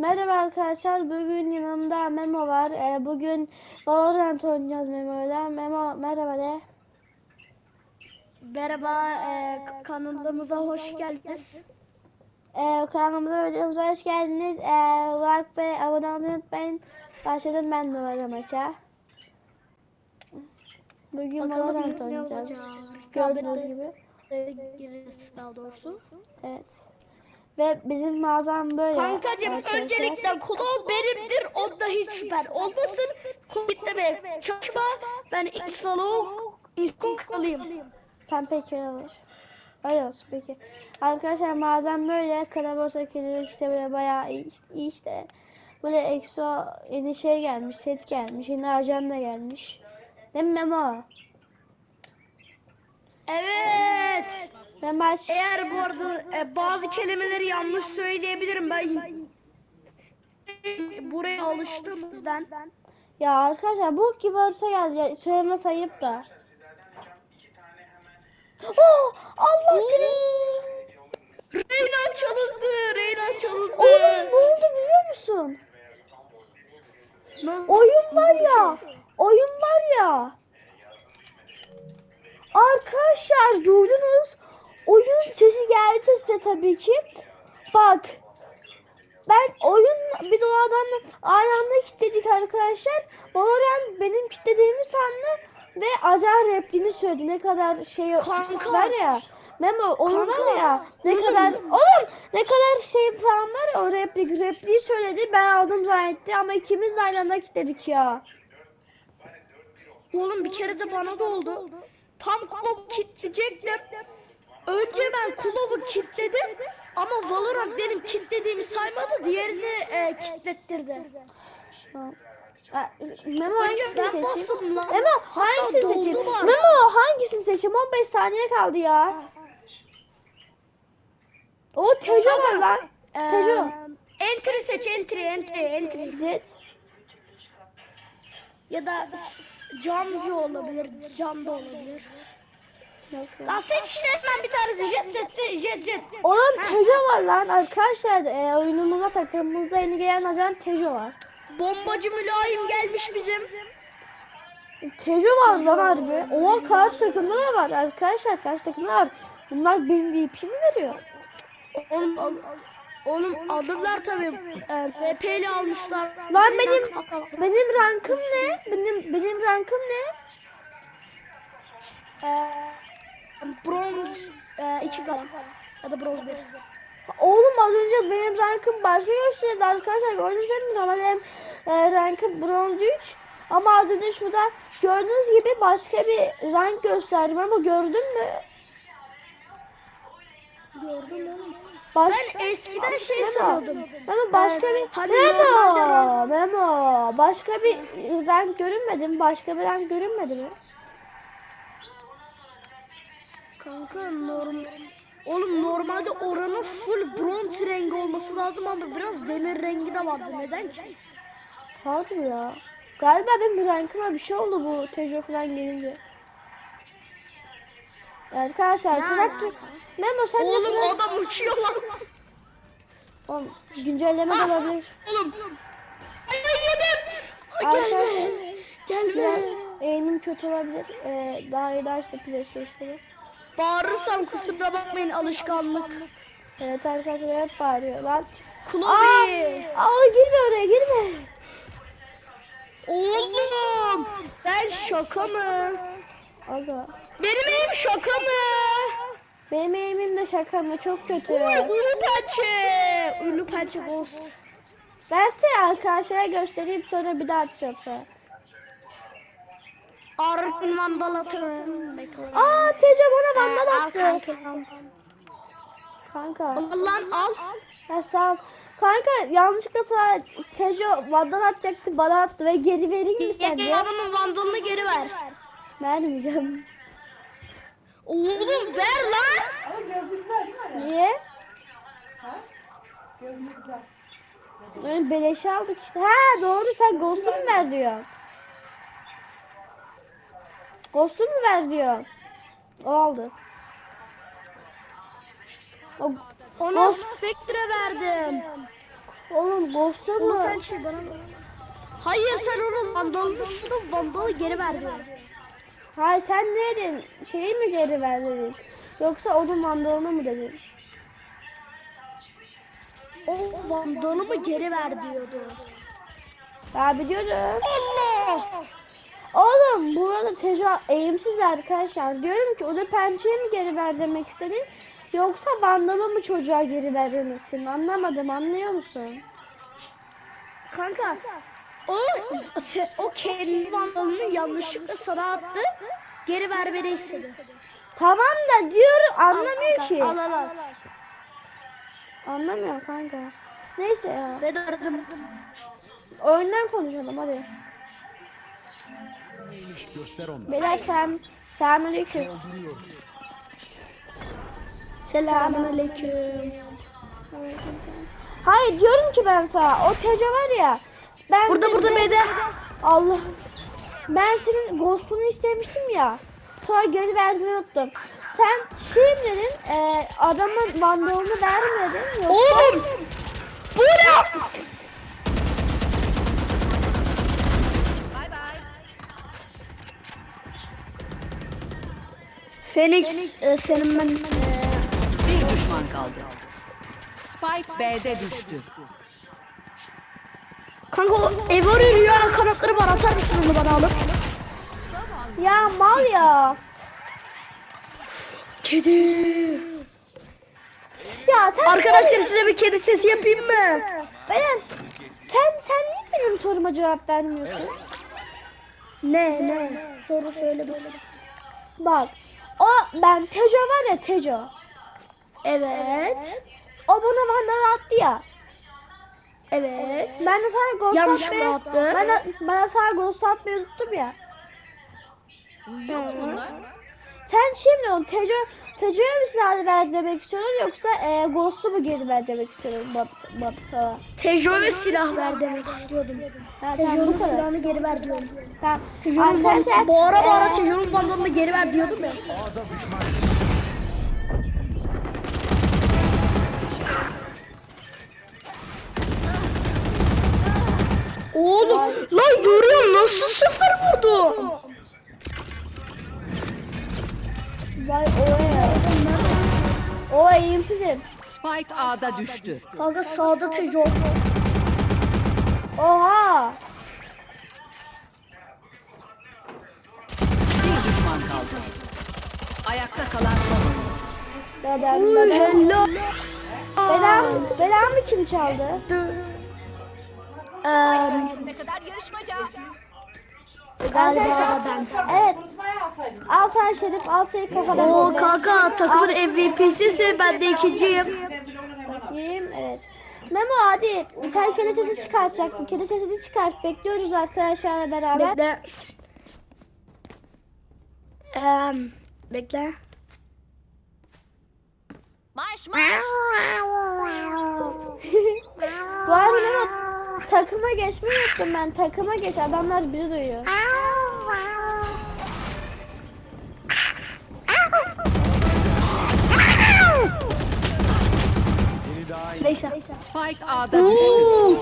Merhaba arkadaşlar. Bugün yanımda Memo var. Ee, bugün Valorant oynayacağız Memo'yla. Memo merhaba de. Merhaba, e, kanalımıza hoş geldiniz. Ee, kanalımıza videomuza hoş geldiniz. Ee, like ve abone olmayı unutmayın. Başladım ben de var maça. Bugün Bakalım Valorant oynayacağız. Gördüğünüz gibi. gireriz daha doğrusu. Evet. Ve bizim mağazam böyle. Kankacım arkadaşlar. öncelikle kulağım benimdir. Onda hiç şüphen olmasın. Kulüpte çalışma. Ben İslam'ın İslam kralıyım. Sen peki olur. Öyle olsun peki. Arkadaşlar mağazam böyle. Karaborsa kedilik işte böyle bayağı iyi, iyi işte. Böyle EXO yeni şey gelmiş, set gelmiş, yeni ajan da gelmiş. Değil mi Memo? Evet. Ben baş... Eğer bu arada e, bazı kelimeleri yanlış söyleyebilirim ben. Buraya alıştığım yüzden. Ya arkadaşlar bu gibi olsa geldi. Ya, söylemesi ayıp da. Oh, Allah seni. Reyna çalındı. Reyna çalındı. Oğlum ne oldu biliyor musun? Nasıl? Oyun var ya. Oyun var ya. Arkadaşlar duydunuz. Oyun sesi geldi size tabii ki. Bak. Ben oyun bir de o adamla aynı anda kilitledik arkadaşlar. Valorant benim kilitlediğimi sandı ve acar repliğini söyledi. Ne kadar şey Kanka. var ya. Memo onu Kanka. var ya ne kadar oğlum ne kadar şey falan var ya o replik repliği söyledi ben aldım zannetti ama ikimiz de aynı anda kilitledik ya. Oğlum bir kere de bana da oldu. Tam kilitleyecektim. Önce ben kulübü kilitledim ama Valorant benim kilitlediğimi saymadı diğerini e, kilitlettirdi. Tamam. Ha, Memo hangisini ben seçeyim? bastım lan. Memo Hatta hangisini doldu seçeyim? var. Memo hangisini seçeyim? 15 saniye kaldı ya. O Tejo var lan. Ee, Tejo. Entry seç entry entry entry. Jet. Ya da camcı olabilir, cam da olabilir. Yok ya. Lan seç işte hemen bir tanesi jet seç jet jet. Oğlum Tejo var lan arkadaşlar. E, oyunumuza takımımıza yeni gelen ajan Tejo var. Bombacı mülayim gelmiş bizim. Tejo var lan harbi. Oha karşı takımda da var arkadaşlar. Karşı takımda var. Bunlar benim VP mi veriyor? Oğlum, al- oğlum alırlar tabii. Ee, VP'li almışlar. Lan benim benim rankım ne? Benim benim rankım ne? Ee, bronz 2 kalan. Ya da bronz 1. Oğlum az önce benim rankım başka gösteriyordu arkadaşlar gördünüz mü? Normalde benim e, rankım bronz 3 ama az önce şurada gördüğünüz gibi başka bir rank gösterdim ama gördün mü? Gördüm oğlum. Baş... Ben eskiden şey Memo, sanıyordum. Memo başka Ee, bir hani Memo, Memo başka bir rank görünmedi mi? Başka bir rank görünmedi mi? Kanka norm Oğlum normalde oranın full bronz rengi olması lazım ama biraz demir rengi de vardı. Neden ki? Harbi ya. Galiba benim rankıma bir şey oldu bu Tejo falan gelince. Arkadaşlar alaka? Memo sen de Oğlum Fırat- adam uçuyor lan. Oğlum, güncelleme de As- olabilir. Oğlum. Ay yedim. Gelme. Arkadaşlar Gelme. biraz eğimim kötü olabilir. Ee, daha iyi derse PlayStation'ı. Bağırırsam kusura bakmayın alışkanlık. Evet arkadaşlar hep bağırıyorlar. Aa, Klobi. aa girme oraya girme. Oğlum. Ben şaka mı? Aga. Benim elim şaka mı? Benim eğimim de şaka mı? Çok kötü. Uy, ulu pençe. Ulu pençe ghost. Ben size arkadaşlara göstereyim sonra bir daha atacağım sana. Arın vandal atarım. Aa Tejo bana Ee, vandal al attı. kanka. Kanka. Al lan al. Ya sağ ol. Kanka yanlışlıkla sana Tejo vandal atacaktı bana attı ve geri vereyim mi sence? Geri adamın vandalını geri ver. Vermeyeceğim. Oğlum ver lan. Niye? Böyle beleşe aldık işte. Ha doğru sen Ghost'u mu ver diyor. Ghost'u mu ver diyor. O aldı. O Ona Spectre verdim. Oğlum Ghost'a Onu mı? pençeyi bana ver. Hayır sen onun vandalını şunu vandalı geri verdin. Hayır sen ne dedin? Şeyi mi geri ver dedin? Yoksa onun mandalını mı dedin? O vandalımı geri ver diyordu. Ya biliyorum. Allah! Oğlum burada teca eğimsiz arkadaşlar. Diyorum ki o da pençeyi mi geri ver demek istedin? Yoksa vandalı mı çocuğa geri ver demek istedin? Anlamadım anlıyor musun? Kanka o o kendi vandalını yanlışlıkla sana attı. Geri vermeni istedi. Tamam da diyorum anlamıyor ki. Al al al. Anlamıyor kanka. Neyse ya. Ben aradım. Oyundan konuşalım hadi. Neymiş göster onlara. Beyler sen selamünaleyküm. Selamünaleyküm. Hayır diyorum ki ben sana o teca var ya. Ben Burada de- burada B'de. Allah. Ben senin ghost'unu istemiştim ya. Sonra geri vermeyi unuttum. Sen şimdi dedin e, adamın bandolunu vermedin. Yoksa... Oğlum! Bu ne? Phoenix, e, senin ben e, Bir düşman kaldı. Spike B'de düştü. kanka o ev arıyor rüya kanatları var atar mısın onu bana alıp? Ya mal ya. Kedi. Ya sen Arkadaşlar size bir kedi sesi yapayım mı? Beyler sen sen niye benim soruma cevap vermiyorsun? Ne ne? Soru söyle bana. Bak o ben Tejo var ya Tejo. Evet. O bana vandal attı ya. Evet. Ben de sana ghost Yanlışlıkla atmayı, attı. ben de, ben de sana ghost atmayı unuttum ya. Uyuyor mu bunlar? Sen şimdi onu Tejo, Tejo'ya mı silah ver demek istiyorsun yoksa e, Ghost'u mu geri ver demek istiyorsun Bat, Bat sana? Tejo ve silah ver demek istiyordum. Tejo'nun silahını geri ver diyorum. Tamam. Tejo'nun Arkadaşlar, ban- bağıra bağıra Tejo'nun bandalını geri ver diyordum ya. A'da düşman. Oğlum lan görüyorum nasıl sıfır vurdu? Vay oya. O eğimsizim. Spike A'da düştü. Kanka sağda Tejo. Oha. Bir düşman kaldı. Ayakta kalan son. Beden, Uy, beden. hello. Belam, belamı kim çaldı? Eee, Ne kadar yarışmaca. galiba ben. Evet. Al sen Şerif, al seni kafadan. Oo kanka takımın MVP'si ise ben de ikinciyim. Bakayım, evet. Memo hadi sen kedi sesi çıkartacaktın. Kedi sesini çıkart. Bekliyoruz arkadaşlarla beraber. Bekle. Eee, bekle. Marş Bu arada Memo takıma geçmeyi unuttum ben. Takıma geç. Adamlar bizi duyuyor. Neyse. Spike A'da. Oo.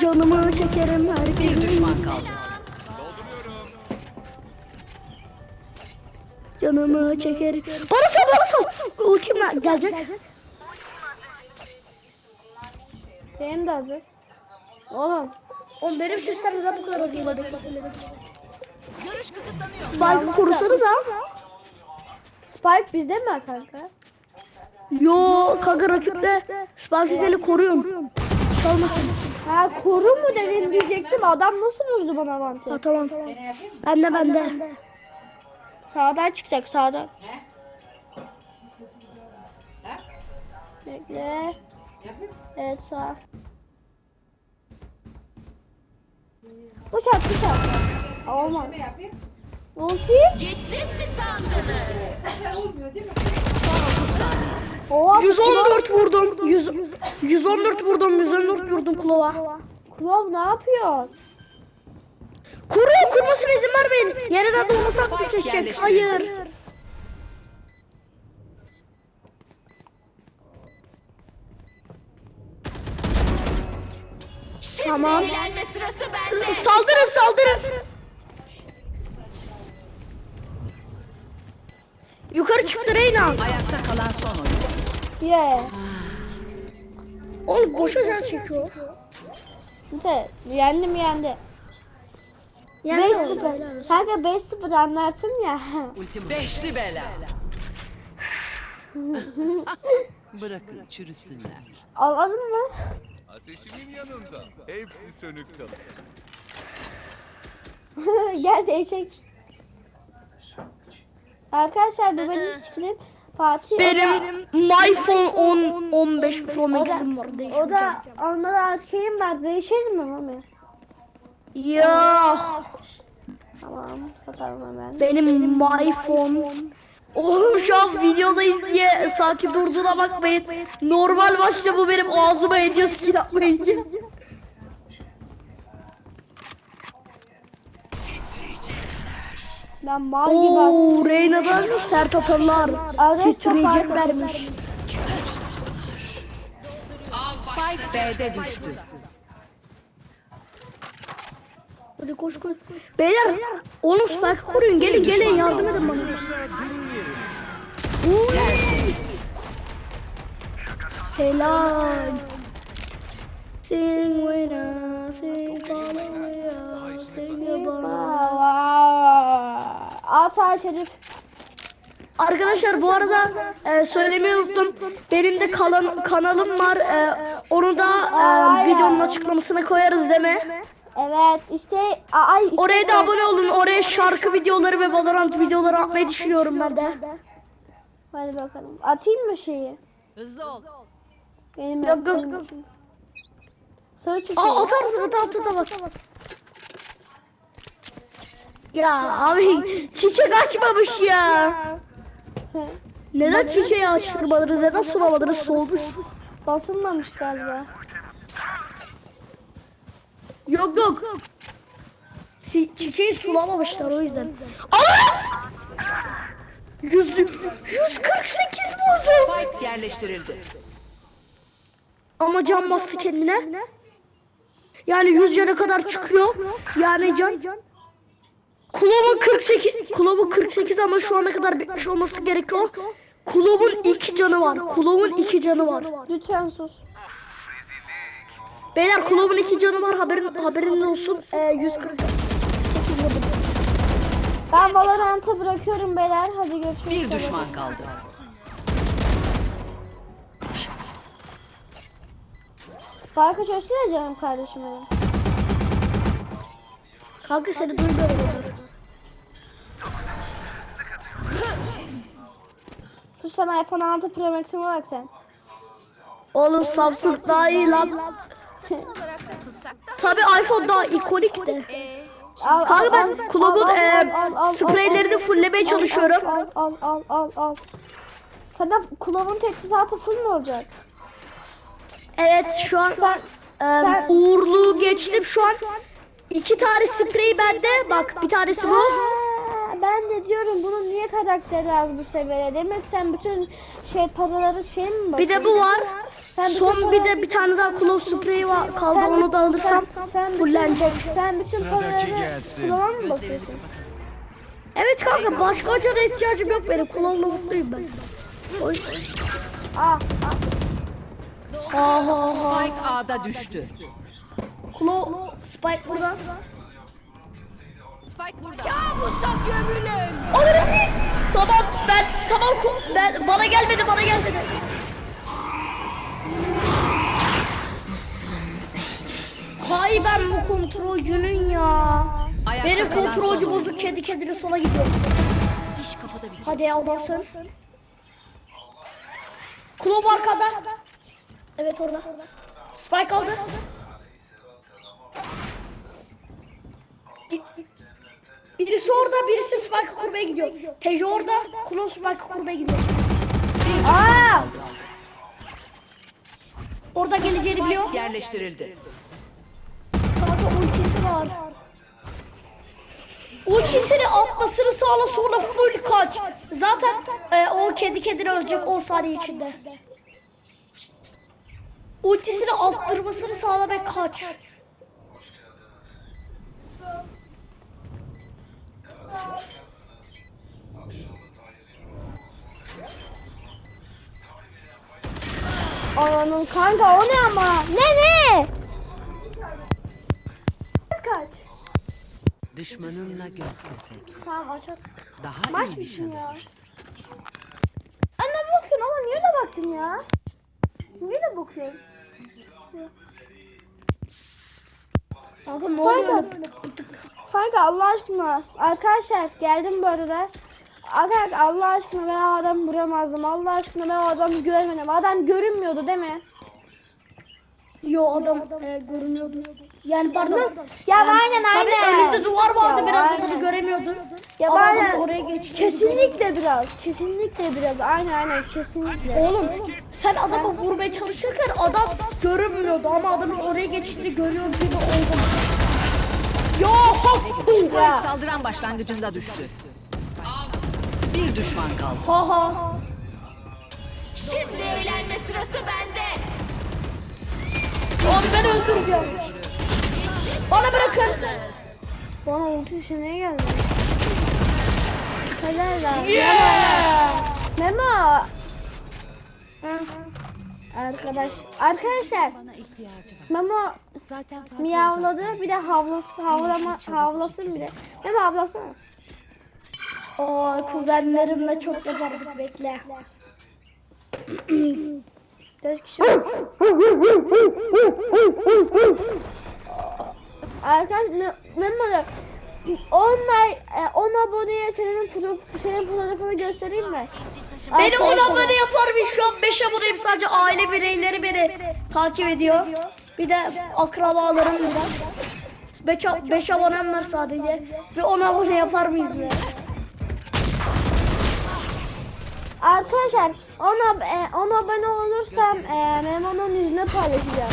Canımı çekerim her Bir gün. düşman kaldı. Canımı çekerim. Bana sal bana sal. Ultim gelecek. Benim de hazır. Oğlum. Oğlum benim sistem neden bu kadar hazırladık? Görüş kısıtlanıyor. Spike korusanız ha. Spike bizde mi kanka? Yo kanka rakipte Spike'ı geli koruyorum. Salmasın. Ha koru mu dedim diyecektim. Adam nasıl vurdu bana avantajı? Ha tamam. Bende bende. Sağdan çıkacak sağdan. Bekle. Evet sağ. Bıçak bıçak. Olmaz. Ulti. Gittim mi sandınız? Oha. 114 vurdum. 100, 114 vurdum. 114 vurdum Klova. Klov ne yapıyor? Kuruyor kurmasına izin vermeyin. Yeniden doğması seçecek. yerleştirildi. Hayır. Tamam. Eğlenme sırası bende. Saldırın saldırın. Yukarı çıktı Reyna. Ayakta kalan son oyun. Yeah. Oğlum boşa can çekiyor. Neyse yendim yendi. Yani 5-0. Kanka 5-0 anlarsın ya. Beşli bela. Bırakın çürüsünler. Anladın mı? Ateşimin yanında. Hepsi sönük kalır. Gel değişik. Arkadaşlar bu benim skrim. Fatih Benim my phone 10 15 Pro Max'im var. o da onda da askerim var. Değişir mi mami? Ya Tamam satalım hemen. benim my phone Oğlum şu an videodayız diye sakin durduğuna bakmayın. Normal başta bu benim ağzıma ediyor skill atmayınca. Ben mal gibi. Oo Reyna'dan sert atarlar. Titreyeceklermiş. Spike B'de düştü. Hadi koş koş. Beyler oğlum spike kurun gelin gelin yardım edin bana. Helal. Sing with us, sing follow with us, sing. Ata Şerif. Arkadaşlar bu arada e, söylemeyi unuttum. Benim de kalan, kanalım var. E, onu da e, videonun açıklamasına koyarız mi? Evet işte ay işte Oraya da abone olun. Oraya şarkı videoları ve Valorant videoları atmayı düşünüyorum ben de. Hadi bakalım. Atayım mı şeyi? Hızlı ol. Benim Yok, yok, yok. Sarı çiçeği. Aa atarız at at at at. Ya abi çiçek açmamış ya. Neden çiçeği açtırmadınız? Neden sulamadınız? Solmuş. Basılmamış galiba. Yok yok. Si- çiçeği sulamamışlar o yüzden. Aa! Yüz, 148 vurdum. Spike yerleştirildi. Ama can bastı kendine. Yani 100 cana kadar çıkıyor. Yani can. Kulobun 48, Kulobun 48 ama şu ana kadar bitmiş olması gerekiyor. Kulobun 2 canı var. Kulobun 2 canı var. Lütfen sus. Beyler Kulobun 2 canı var. Haberin haberin olsun. Ee, 148 vurdum. Ben Valorant'ı bırakıyorum beyler. Hadi görüşürüz. Bir düşman kaldı. Farkı çözsene canım kardeşim benim. Kanka seni duymuyorum. Sus sen iPhone 6 Pro Max'ime bak sen. Oğlum Samsung daha iyi lan. olarak takılsak da. Tabi iPhone daha ikonik de. Al, Kanka ben kulübün e, spreylerini al, çalışıyorum. Al al al al al. Sende kulağın teçhizatı full mu olacak? Evet şu an ben e, uğurluğu geçtim şu an. İki tane sprey bende. Bak bir tanesi bu. Ben de diyorum bunun niye karakteri az bu seviyede? Demek sen bütün şey paraları şey mi Bir de bu var. Sen Son bir de bir tane daha kulak spreyi var kaldı Sen- onu da alırsam sen- sen bütün- fullenecek. Sen bütün paraları gelsin. kulağına mı kapatalım. Evet kanka başka acına ihtiyacım yok benim kulağımla mutluyum ben. O yüzden. Ah, Ha ha ha. Spike A'da düştü. Kulağı Spike burada. Spike burada. Kabusa gömülün. Alırım. Tamam ben tamam ku- ben bana gelmedi bana gelmedi. Hay ben bu kontrolcünün ya. Ayakta Benim kontrolcü bozuk kedi kedine sola gidiyor. Diş kafada bir Hadi ya adamsın. Kulüp arkada. Evet orada. Spike aldı. Bir- Birisi orada, birisi Spike kurmaya gidiyor. Tejo orada, Kulüp Spike kurmaya gidiyor. Aa! Orada geleceğini biliyor. Yerleştirildi. Kanka ultisi var. Ultisini atmasını sağla sonra full kaç. Zaten e, o kedi kedini ölecek 10 saniye içinde. Ultisini attırmasını sağla ve kaç. Ananın kanka o ne ama? Ne ne? Kaç. Düşmanınla göz göze. Tamam aç aç. Daha Maç iyi mısın ya? nişanlanırsın. Bakın ama niye de baktın ya? Niye de bakıyorsun? Kanka ne oluyor? Kanka. Allah aşkına. Arkadaşlar geldim bu arada. Arkadaşlar Allah aşkına ben o adamı vuramazdım. Allah aşkına ben o adamı görmedim. Adam görünmüyordu değil mi? Yo adam e, görünüyordu. Yani pardon. Ya aynen Tabii aynen. önünde duvar vardı Ya biraz aynen. orada göremiyordu. Ya Ama aynen. adam oraya geçti. Kesinlikle biraz. Kesinlikle biraz. Aynen aynen kesinlikle. Oğlum sen adamı vurmaya çalışırken adam görünmüyordu ama adamın oraya geçtiğini görüyor gibi oldu. Yo hop. Spike saldıran başlangıcında düştü. Bir düşman kaldı. Ha ha. Şimdi eğlenme sırası bende. Abi ben öldüreceğim. Bana bırakın. Bana ulti düşürmeye geldi. Helal lan. Yeah. Memo. Arkadaş. Arkadaşlar. Bana ihtiyacı var. Memo Zaten fazla miyavladı. Bir de havlası, havlama, havlasın bir de. Memo havlasana. Oo kuzenlerimle çok yapardık bekle. Dört kişi var. Arkadaş Me- Memo da 10 like, e, 10 aboneye senin foto, senin fotoğrafını göstereyim mi? Beni 10 Arkadaşlar- abone yapar mı? Şu an 5 aboneyim sadece aile bireyleri beni takip ediyor. Bir de akrabalarım biraz. 5 abonem var sadece. Bir 10 abone yapar mıyız be? Arkadaşlar 10 ab e, 10 abone olursam e, Memo'nun yüzüne paylaşacağım.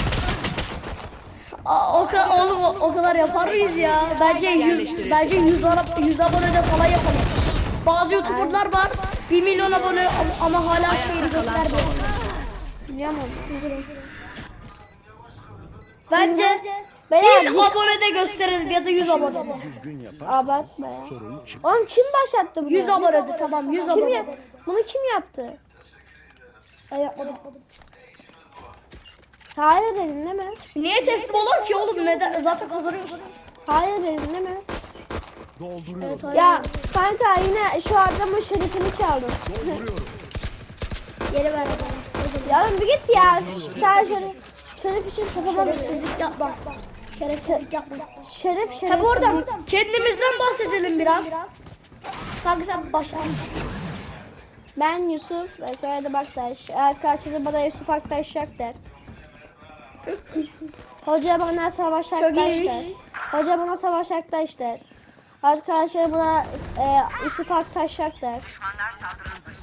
Aa, o, ka- oğlum o, o kadar yapar mıyız ya? Bence 100 bence 100 ara- 100 abone de falan yapalım. Bazı YouTuber'lar var 1 milyon abone ama, ama hala şeyini göstermiyor. Musun? Bence Beyler 1000 abone de gösterelim ya da 100 abone abartma ya. Oğlum kim başlattı bunu? 100 abone de tamam 100 Kim abone. Bunu kim yaptı? Ben yapmadım. Hayır dedin değil mi? Niye teslim olur ki oğlum? Neden? Zaten kazanıyorsun. Hayır dedin değil mi? Dolduruyorum. Evet, hayır. Ya kanka yine şu adamın şerefini çaldın. Dolduruyorum. Geri ver bana. ya bir git ya. Sen şeref, şeref için kafama Şerefsizlik yapma. Şerefsizlik yapma. Şeref şeref. Ha bu arada kendimizden bahsedelim biraz. Kanka sen başla. Ben Yusuf ve soyadı Aktaş. Arkadaşları bana Yusuf Aktaşak der. Hoca bana Savaş der. Hoca bana Savaş Aktaş der. Arkadaşları buna e, Aktaşak der.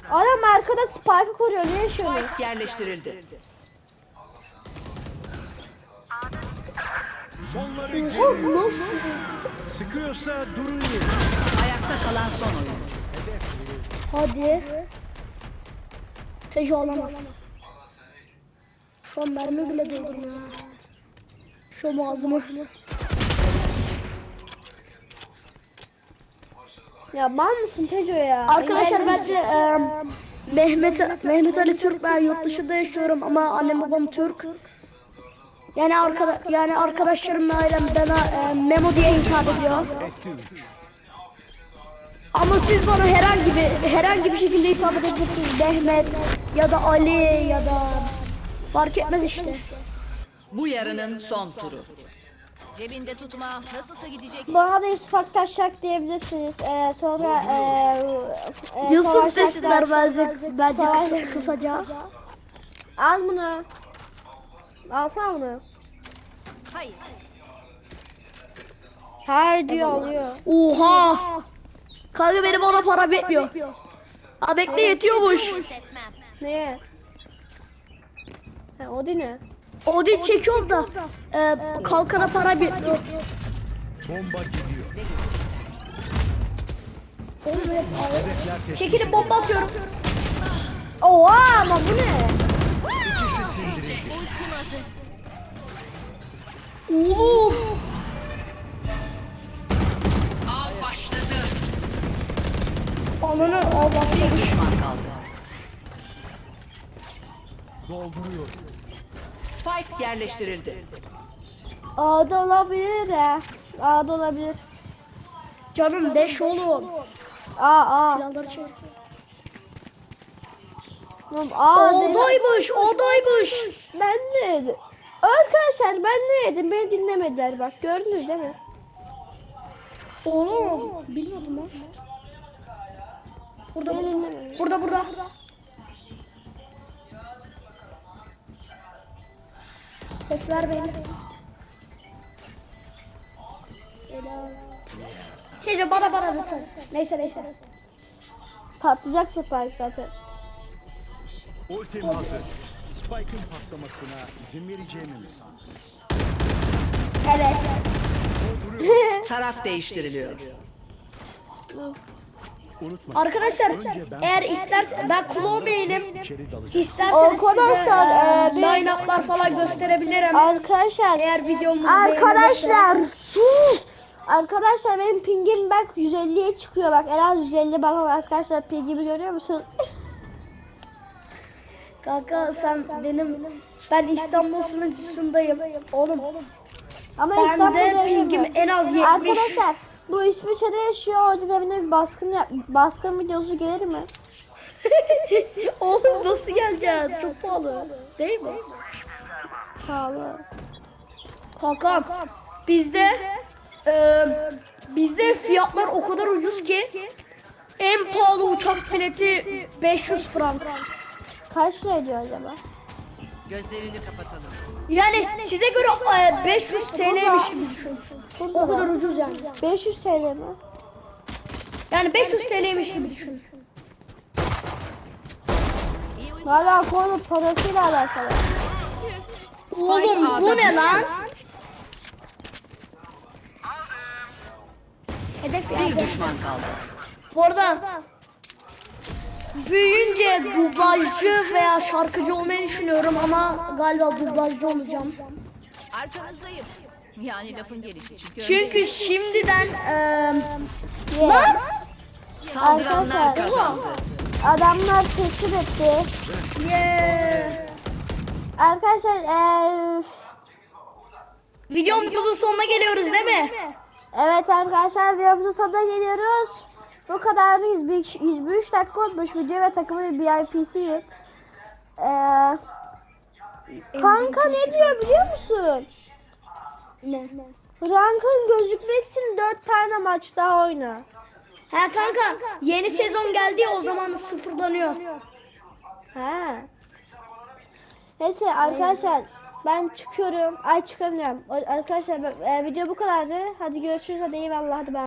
Adam arkada Spike'ı koruyor. Ne yaşıyorsunuz? Spike yerleştirildi. Sonları geliyor. Nasıl? Sıkıyorsa durun yeri. Ayakta kalan son oyuncu. Hadi. Tejo alamaz. An mermi bile doldurmuyor. Şu mağazımı. Ya mal mısın Teco ya? Arkadaşlar bence e, Mehmet Mehmet Ali Türk ben yurt dışında yaşıyorum ama annem babam Türk. Yani arkada yani arkadaşlarım ve ailem bana e, Memo diye hitap ediyor. Ama siz bana herhangi bir herhangi bir şekilde hitap edebilirsiniz. Mehmet ya da Ali ya da fark etmez işte. Bu yarının son turu. Cebinde tutma. Nasılsa gidecek. Bana da Yusuf Aktaşak diyebilirsiniz. Ee, sonra e, e, Yusuf desinler Aktaş- bence bence kısa, kısaca. Al bunu. Alsana bunu. Hayır. Hayır diyor alıyor. Oha! Kanka benim ona para bitmiyor. Ha bekle yetiyormuş. Neye? Ha, o değil ne? Odin çekiyor da e, kalkana para bitmiyor. Bomba gidiyor. Hedefler tespit. Çekilin bomba atıyorum. Oha ama bu ne? İkisi sindirildi. Oğlum. Av başladı. Alanı al Bir düşman kaldı. Dolduruyorum. Spike yerleştirildi. A'da olabilir ya. A'da olabilir. Canım deş oğlum. A A. Silahları çevir. Oğlum, A. Odaymış, odaymış. Ben ne yedim? Arkadaşlar ben ne yedim? Beni dinlemediler bak. Gördünüz değil mi? Oğlum, bilmiyordum lan. Burada, dinlemediler. burada, burada. Ses ver beni. Şeyce bana bana lütfen. Neyse neyse. Patlayacak Spike zaten. Ultim hazır. Spike'ın patlamasına izin vereceğimi mi sandınız? Evet. Taraf değiştiriliyor. Unutma. Arkadaşlar eğer istersen ben Claw Bey'im. İsterseniz Arkadaşlar, size e, e, line-up'lar falan gösterebilirim. Arkadaşlar. Eğer videomu Arkadaşlar sus. Arkadaşlar benim pingim bak 150'ye çıkıyor bak. En az 150 bak arkadaşlar pingimi görüyor musun? Kanka sen benim ben İstanbul sunucusundayım. Oğlum Ama ben İstanbul'da de yaşamıyorum. pingim en az 70. Arkadaşlar bu İsviçre'de yaşıyor. Hoca evine bir baskın yap baskın videosu gelir mi? Oğlum nasıl geleceksin? Çok pahalı. Değil mi? Pahalı. Kankam bizde e, bizde fiyatlar o kadar ucuz ki en pahalı uçak bileti 500 frank. Kaç lira ediyor acaba? Gözlerini kapatalım. Yani size göre e, 500 TL'ymiş gibi düşün. O kadar ucuz yani. 500 TL mi? Yani 500 TL'ymiş gibi düşün. Hala konu parasıyla alakalı. Oğlum bu ne lan? Hedef Bir düşman kaldı. Bu arada büyüyünce dublajcı veya şarkıcı olmayı düşünüyorum ama galiba dublajcı olacağım. Arkanızdayım. Yani lafın gelişi çünkü Çünkü öndeyim. şimdiden eee Yeah. Saldıranlar Arkadaşlar. kazandı. Adamlar teşhir etti. yeah. Arkadaşlar eee videomuzun sonuna geliyoruz değil mi? evet arkadaşlar videomuzun sonuna geliyoruz. Bu kadar 103 103 dakika olmuş video ve takımın VIP'siyim. Eee kanka ne diyor biliyor musun? Ne? Rankın gözükmek için 4 tane maç daha oyna. Ha kanka yeni sezon geldi ya o zaman sıfırlanıyor. He. Neyse arkadaşlar ben çıkıyorum. Ay çıkamıyorum. Arkadaşlar ben- e, video bu kadardı. Hadi görüşürüz. Hadi eyvallah. Hadi ben.